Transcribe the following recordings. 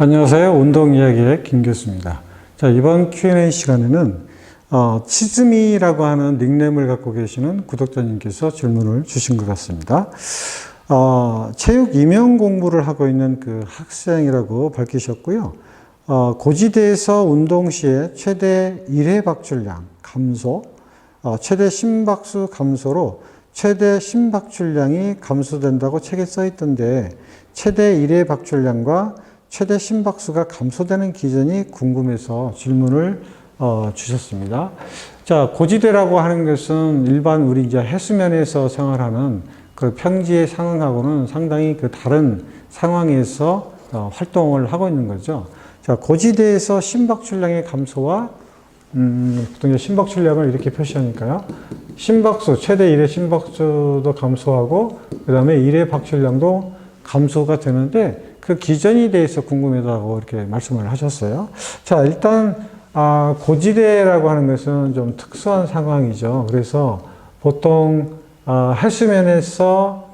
안녕하세요. 운동 이야기의 김 교수입니다. 자, 이번 Q&A 시간에는 어, 치즈미라고 하는 닉네임을 갖고 계시는 구독자님께서 질문을 주신 것 같습니다. 어, 체육 임용 공부를 하고 있는 그 학생이라고 밝히셨고요. 어, 고지대에서 운동 시에 최대 1회 박출량 감소, 어, 최대 심박수 감소로 최대 심박출량이 감소된다고 책에 써 있던데 최대 1회 박출량과 최대 심박수가 감소되는 기전이 궁금해서 질문을 어, 주셨습니다. 자, 고지대라고 하는 것은 일반 우리 이제 해수면에서 생활하는 그 평지의 상황하고는 상당히 그 다른 상황에서 어, 활동을 하고 있는 거죠. 자, 고지대에서 심박출량의 감소와 음, 보통 이제 심박출량을 이렇게 표시하니까요. 심박수, 최대 1회 심박수도 감소하고, 그 다음에 1회 박출량도 감소가 되는데, 그 기전에 대해서 궁금하다고 이렇게 말씀을 하셨어요. 자, 일단, 아, 고지대라고 하는 것은 좀 특수한 상황이죠. 그래서 보통, 아, 해수면에서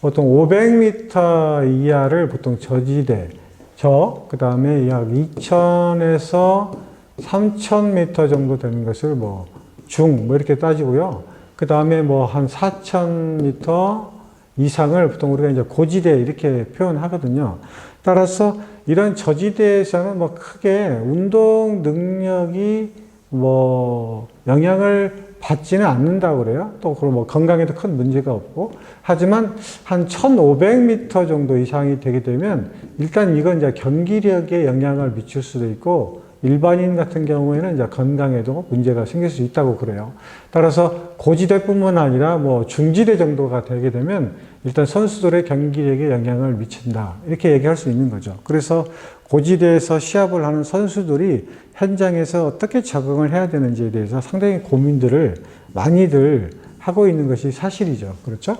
보통 500m 이하를 보통 저지대, 저, 그 다음에 약 2000에서 3000m 정도 되는 것을 뭐, 중, 뭐 이렇게 따지고요. 그 다음에 뭐 한 4000m 이상을 보통 우리가 이제 고지대 이렇게 표현하거든요. 따라서 이런 저지대에서는 뭐 크게 운동 능력이 뭐 영향을 받지는 않는다고 그래요. 또 그리고 뭐 건강에도 큰 문제가 없고. 하지만 한 1500m 정도 이상이 되게 되면 일단 이건 이제 경기력에 영향을 미칠 수도 있고 일반인 같은 경우에는 이제 건강에도 문제가 생길 수 있다고 그래요. 따라서 고지대뿐만 아니라 뭐 중지대 정도가 되게 되면 일단 선수들의 경기력에 영향을 미친다. 이렇게 얘기할 수 있는 거죠. 그래서 고지대에서 시합을 하는 선수들이 현장에서 어떻게 적응을 해야 되는지에 대해서 상당히 고민들을 많이들 하고 있는 것이 사실이죠. 그렇죠?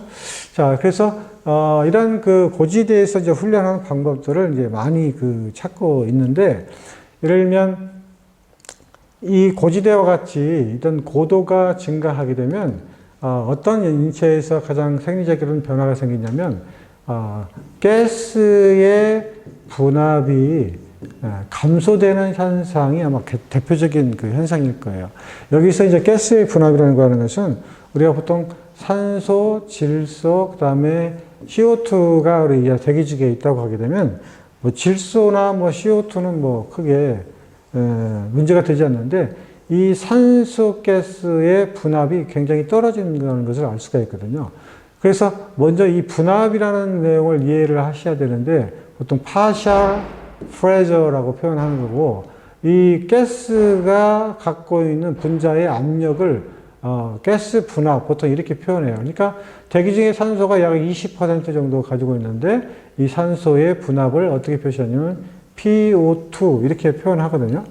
자, 그래서, 어, 이런 그 고지대에서 이제 훈련하는 방법들을 이제 많이 그 찾고 있는데, 예를 들면 이 고지대와 같이 이런 고도가 증가하게 되면 어, 어떤 인체에서 가장 생리적인 변화가 생기냐면 어, 가스의 분압이 감소되는 현상이 아마 대표적인 그 현상일 거예요. 여기서 이제 가스의 분압이라는 거 하는 것은 우리가 보통 산소, 질소, 그 다음에 CO2가 우리 대기 중에 있다고 하게 되면 뭐 질소나 뭐 CO2는 뭐 크게 에, 문제가 되지 않는데 이 산소 가스의 분압이 굉장히 떨어진다는 것을 알 수가 있거든요. 그래서 먼저 이 분압이라는 내용을 이해를 하셔야 되는데 보통 파샤 프레저라고 표현하는 거고 이 가스가 갖고 있는 분자의 압력을 어, 가스 분압 보통 이렇게 표현해요. 그러니까 대기 중에 산소가 약 20% 정도 가지고 있는데 이 산소의 분압을 어떻게 표시하냐면 PO2 이렇게 표현하거든요.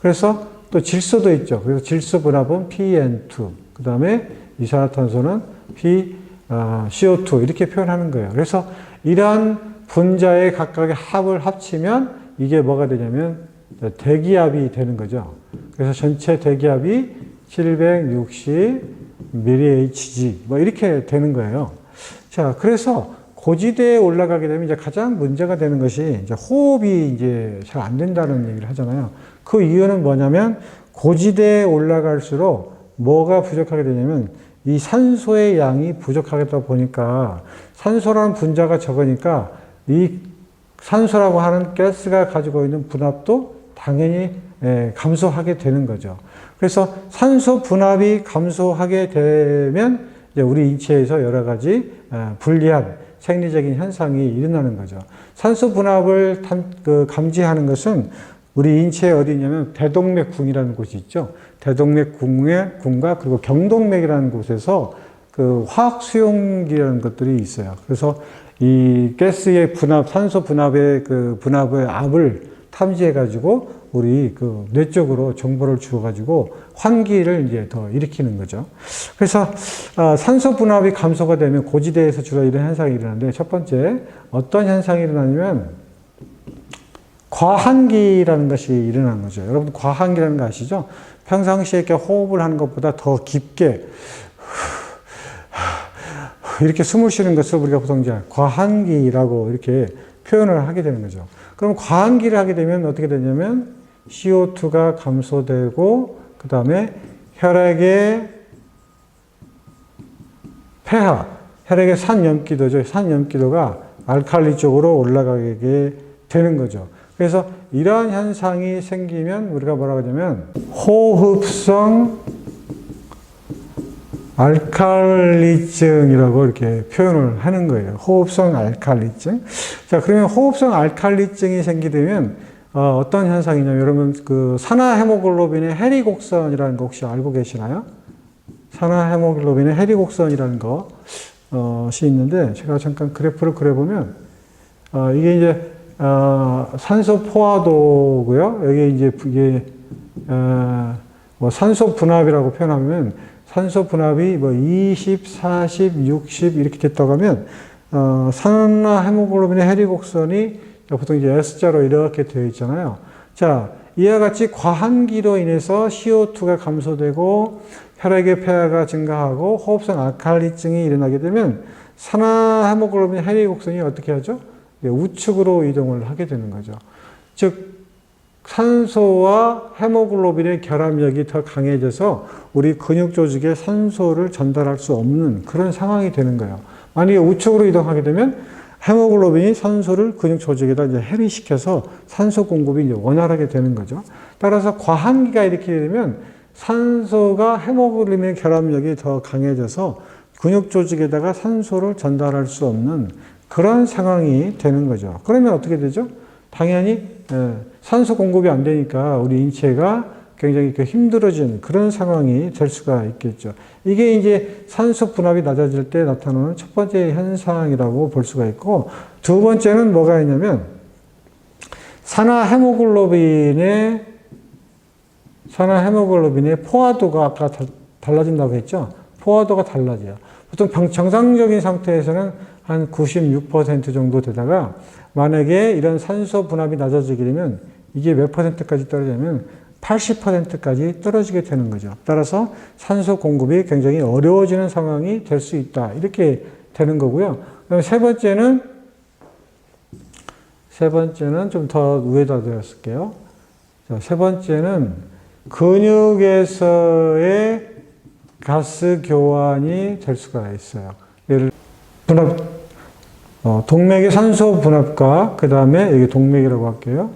그래서 또 질소도 있죠. 그래서 질소 분압은 PN2. 그 다음에 이산화탄소는 P, 어, CO2 이렇게 표현하는 거예요. 그래서 이러한 분자의 각각의 합을 합치면 이게 뭐가 되냐면 대기압이 되는 거죠. 그래서 전체 대기압이 760 mHg 뭐 이렇게 되는 거예요. 자, 그래서 고지대에 올라가게 되면 이제 가장 문제가 되는 것이 이제 호흡이 이제 잘 안 된다는 얘기를 하잖아요. 그 이유는 뭐냐면 고지대에 올라갈수록 뭐가 부족하게 되냐면 이 산소의 양이 부족하겠다 보니까 산소라는 분자가 적으니까 이 산소라고 하는 가스가 가지고 있는 분압도 당연히 감소하게 되는 거죠. 그래서 산소 분압이 감소하게 되면 우리 인체에서 여러 가지 불리한 생리적인 현상이 일어나는 거죠. 산소 분압을 그 감지하는 것은 우리 인체에 어디냐면 대동맥궁이라는 곳이 있죠. 대동맥궁의 궁과 그리고 경동맥이라는 곳에서 그 화학 수용기라는 것들이 있어요. 그래서 이 가스의 분압, 산소 분압의 그 분압의 압을 탐지해 가지고 우리 그 뇌 쪽으로 정보를 주어 가지고 환기를 이제 더 일으키는 거죠. 그래서 아, 산소 분압이 감소가 되면 고지대에서 주로 이런 현상이 일어나는데 첫 번째 어떤 현상이 일어나냐면 과한기라는 것이 일어나는 거죠. 여러분 과한기라는 거 아시죠? 평상시에 이렇게 호흡을 하는 것보다 더 깊게 이렇게 숨을 쉬는 것을 우리가 보통 이제 과한기라고 이렇게 표현을 하게 되는 거죠. 그럼 과한기를 하게 되면 어떻게 되냐면 CO2가 감소되고 그 다음에 혈액의 폐하, 혈액의 산염기도죠. 산염기도가 알칼리 쪽으로 올라가게 되는 거죠. 그래서 이러한 현상이 생기면 우리가 뭐라고 하냐면 호흡성 알칼리증이라고 이렇게 표현을 하는 거예요. 호흡성 알칼리증. 자, 그러면 호흡성 알칼리증이 생기되면 어, 떤 현상이냐면 여러분 그 산화 헤모글로빈의 해리 곡선이라는 거 혹시 알고 계시나요? 산화 헤모글로빈의 해리 곡선이라는 것이 있는데 제가 잠깐 그래프를 그려보면 어, 이게 이제 어, 산소 포화도고요. 여기 이제 이게 어, 뭐 산소 분압이라고 표현하면 산소 분압이 뭐 20, 40, 60 이렇게 됐다고 하면 어, 산화 헤모글로빈의 해리 곡선이 보통 이제 S자로 이렇게 되어 있잖아요. 자, 이와 같이 과한기로 인해서 CO2가 감소되고 혈액의 폐하가 증가하고 호흡성 알칼리증이 일어나게 되면 산화 헤모글로빈 해리 곡선이 어떻게 하죠? 예, 우측으로 이동을 하게 되는 거죠. 즉 산소와 헤모글로빈의 결합력이 더 강해져서 우리 근육 조직에 산소를 전달할 수 없는 그런 상황이 되는 거예요. 만약에 우측으로 이동하게 되면 헤모글로빈이 산소를 근육 조직에다 이제 해리시켜서 산소 공급이 이제 원활하게 되는 거죠. 따라서 과한기가 이렇게 되면 산소가 헤모글로빈의 결합력이 더 강해져서 근육 조직에다가 산소를 전달할 수 없는 그런 상황이 되는 거죠. 그러면 어떻게 되죠? 당연히 예, 산소 공급이 안 되니까 우리 인체가 굉장히 그 힘들어진 그런 상황이 될 수가 있겠죠. 이게 이제 산소 분압이 낮아질 때 나타나는 첫 번째 현상이라고 볼 수가 있고 두 번째는 뭐가 있냐면 산화 헤모글로빈의 산화 헤모글로빈의 포화도가 아까 달라진다고 했죠. 포화도가 달라져요. 보통 정상적인 상태에서는 한 96% 정도 되다가 만약에 이런 산소 분압이 낮아지게 되면 이게 몇 퍼센트까지 떨어지냐면 80%까지 떨어지게 되는 거죠. 따라서 산소 공급이 굉장히 어려워지는 상황이 될 수 있다. 이렇게 되는 거고요. 그럼 세 번째는 세 번째는 좀 더 위에다 드렸을게요. 자, 세 번째는 근육에서의 가스 교환이 될 수가 있어요. 예를 분압 어, 동맥의 산소 분압과 그 다음에 여기 동맥이라고 할게요.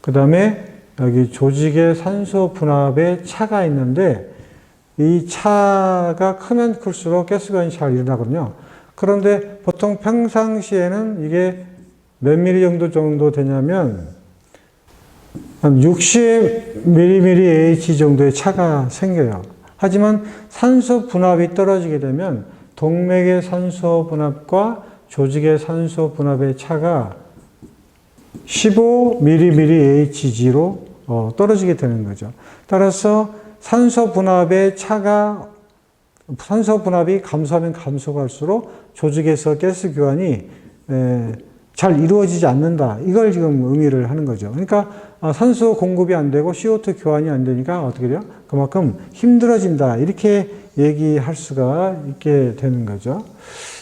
그 다음에 여기 조직의 산소 분압에 차가 있는데 이 차가 크면 클수록 가스관이 잘 일어나거든요. 그런데 보통 평상시에는 이게 몇 미리 정도 정도 되냐면 한 60mmH 정도의 차가 생겨요. 하지만 산소 분압이 떨어지게 되면 동맥의 산소 분압과 조직의 산소 분압의 차가 15mmHg로 어, 떨어지게 되는 거죠. 따라서 산소 분압의 차가 산소 분압이 감소하면 감소할수록 조직에서 가스 교환이 에, 잘 이루어지지 않는다. 이걸 지금 의미를 하는 거죠. 그러니까 아, 산소 공급이 안 되고 CO2 교환이 안 되니까 어떻게 돼요? 그만큼 힘들어진다. 이렇게 얘기할 수가 있게 되는 거죠.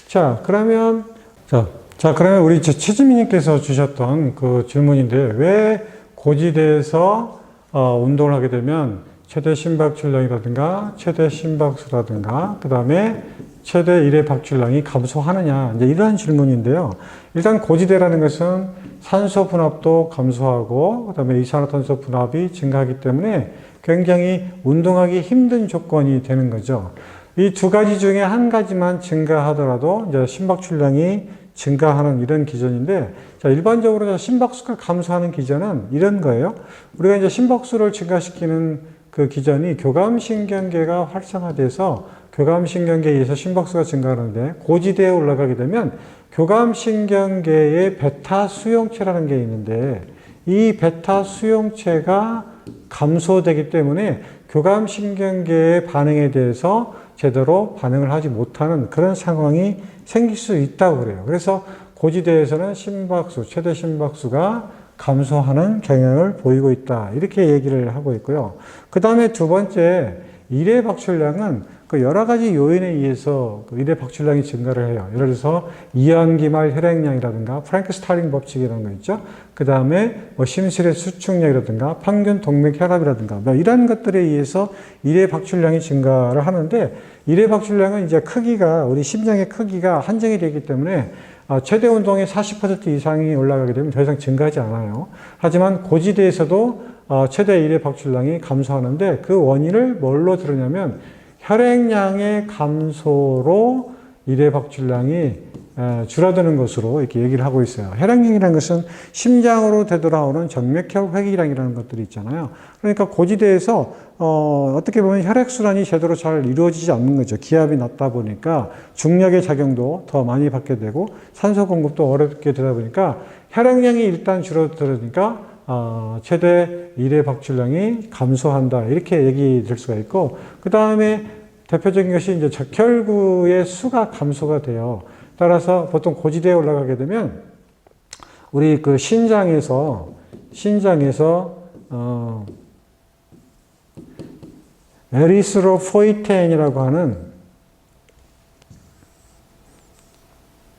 자, 그러면 자, 자 그러면 우리 최지민님께서 주셨던 그 질문인데 왜 고지대에서 어, 운동을 하게 되면 최대 심박출량이라든가 최대 심박수라든가 그 다음에 최대 일회 박출량이 감소하느냐 이제 이러한 질문인데요. 일단 고지대라는 것은 산소 분압도 감소하고 그 다음에 이산화탄소 분압이 증가하기 때문에 굉장히 운동하기 힘든 조건이 되는 거죠. 이 두 가지 중에 한 가지만 증가하더라도 이제 심박출량이 증가하는 이런 기전인데, 자, 일반적으로 심박수가 감소하는 기전은 이런 거예요. 우리가 이제 심박수를 증가시키는 그 기전이 교감신경계가 활성화돼서 교감신경계에 의해서 심박수가 증가하는데, 고지대에 올라가게 되면 교감신경계의 베타 수용체라는 게 있는데, 이 베타 수용체가 감소되기 때문에 교감신경계의 반응에 대해서 제대로 반응을 하지 못하는 그런 상황이 생길 수 있다고 그래요. 그래서 고지대에서는 심박수, 최대 심박수가 감소하는 경향을 보이고 있다. 이렇게 얘기를 하고 있고요. 그 다음에 두 번째, 일회 박출량은 그 여러 가지 요인에 의해서 그 일의 박출량이 증가를 해요. 예를 들어서 이항기말 혈액량이라든가 프랭크 스타링 법칙이라는 거 있죠. 그 다음에 뭐 심술의 수축량이라든가 평균 동맥 혈압이라든가 뭐 이런 것들에 의해서 일의 박출량이 증가를 하는데 일의 박출량은 이제 크기가 우리 심장의 크기가 한정이 되기 때문에 아, 최대 운동의 40% 이상이 올라가게 되면 더 이상 증가하지 않아요. 하지만 고지대에서도 어, 최대 일의 박출량이 감소하는데 그 원인을 뭘로 들으냐면 혈액량의 감소로 일의 박출량이 에, 줄어드는 것으로 이렇게 얘기를 하고 있어요. 혈액량이라는 것은 심장으로 되돌아오는 정맥혈 회기량이라는 것들이 있잖아요. 그러니까 고지대에서 어, 어떻게 보면 혈액순환이 제대로 잘 이루어지지 않는 거죠. 기압이 낮다 보니까 중력의 작용도 더 많이 받게 되고 산소 공급도 어렵게 되다 보니까 혈액량이 일단 줄어들으니까 어, 최대 일의 박출량이 감소한다. 이렇게 얘기될 수가 있고, 그 다음에 대표적인 것이 이제 적혈구의 수가 감소가 돼요. 따라서 보통 고지대에 올라가게 되면 우리 그 신장에서 신장에서 어, 에리스로포이텐이라고 하는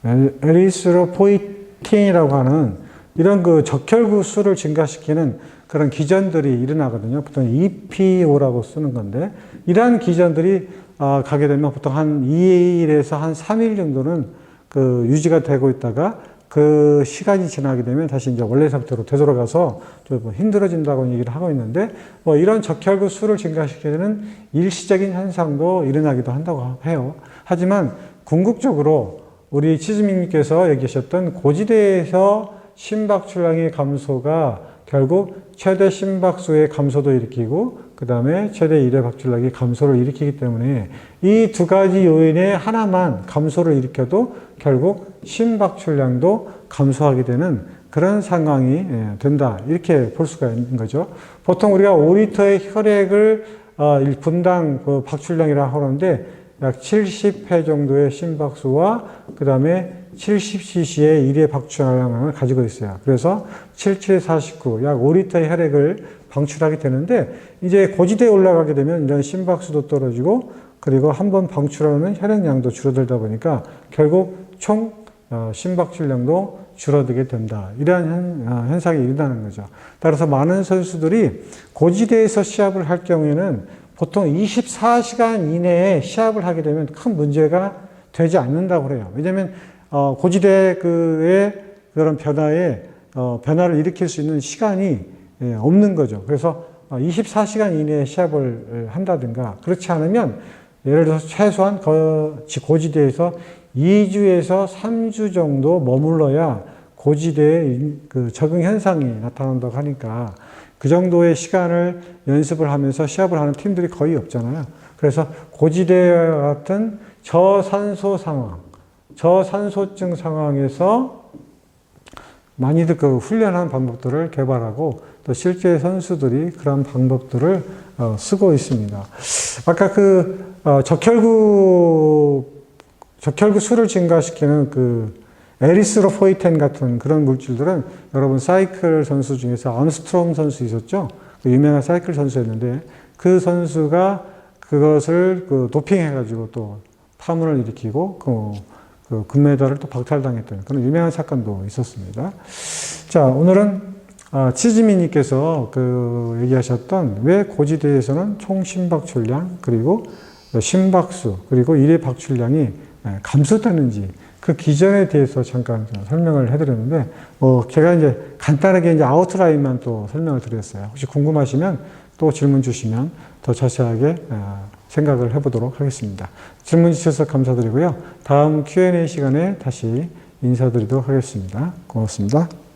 에- 에리스로포이틴이라고 하는 이런 그 적혈구 수를 증가시키는 그런 기전들이 일어나거든요. 보통 EPO라고 쓰는 건데 이러한 기전들이 아, 가게 되면 보통 한 2일에서 한 3일 정도는 그 유지가 되고 있다가 그 시간이 지나게 되면 다시 이제 원래 상태로 되돌아가서 좀 힘들어진다고 얘기를 하고 있는데 뭐 이런 적혈구 수를 증가시키는 일시적인 현상도 일어나기도 한다고 해요. 하지만 궁극적으로 우리 치즈민님께서 얘기하셨던 고지대에서 심박출량의 감소가 결국 최대 심박수의 감소도 일으키고 그 다음에 최대 일회 박출량이 감소를 일으키기 때문에 이 두 가지 요인의 하나만 감소를 일으켜도 결국 심박출량도 감소하게 되는 그런 상황이 예, 된다 이렇게 볼 수가 있는 거죠. 보통 우리가 5리터의 혈액을 어, 일 분당 그 박출량이라 하는데 약 70회 정도의 심박수와 그 다음에 70cc의 일회 박출량을 가지고 있어요. 그래서 77, 49, 약 5리터의 혈액을 방출하게 되는데 이제 고지대에 올라가게 되면 이런 심박수도 떨어지고 그리고 한 번 방출하는 혈액량도 줄어들다 보니까 결국 총 어, 심박출량도 줄어들게 된다. 이러한 현, 어, 현상이 일어나는 거죠. 따라서 많은 선수들이 고지대에서 시합을 할 경우에는 보통 24시간 이내에 시합을 하게 되면 큰 문제가 되지 않는다고 그래요. 왜냐하면 어, 고지대의 그런 변화에 어, 변화를 일으킬 수 있는 시간이 예, 없는 거죠. 그래서 24시간 이내에 시합을 한다든가 그렇지 않으면 예를 들어서 최소한 거- 고지대에서 2주에서 3주 정도 머물러야 고지대에 그 적응 현상이 나타난다고 하니까 그 정도의 시간을 연습을 하면서 시합을 하는 팀들이 거의 없잖아요. 그래서 고지대와 같은 저산소 상황, 저산소증 상황에서 많이들 그 훈련하는 방법들을 개발하고 또 실제 선수들이 그런 방법들을 어, 쓰고 있습니다. 아까 그 어, 적혈구 적혈구 수를 증가시키는 그 에리스로포이텐 같은 그런 물질들은 여러분 사이클 선수 중에서 암스트롱 선수 있었죠? 그 유명한 사이클 선수였는데 그 선수가 그것을 그 도핑해가지고 또 파문을 일으키고 그, 그 금메달을 또 박탈당했던 그런 유명한 사건도 있었습니다. 자, 오늘은 아, 치즈미님께서 그 얘기하셨던 왜 고지대에서는 총 심박출량 그리고 심박수 그리고 일회 박출량이 예, 감소되는지 그 기전에 대해서 잠깐 좀 설명을 해드렸는데 뭐 제가 이제 간단하게 이제 아웃라인만 또 설명을 드렸어요. 혹시 궁금하시면 또 질문 주시면 더 자세하게 아, 생각을 해보도록 하겠습니다. 질문 주셔서 감사드리고요. 다음 Q&A 시간에 다시 인사드리도록 하겠습니다. 고맙습니다.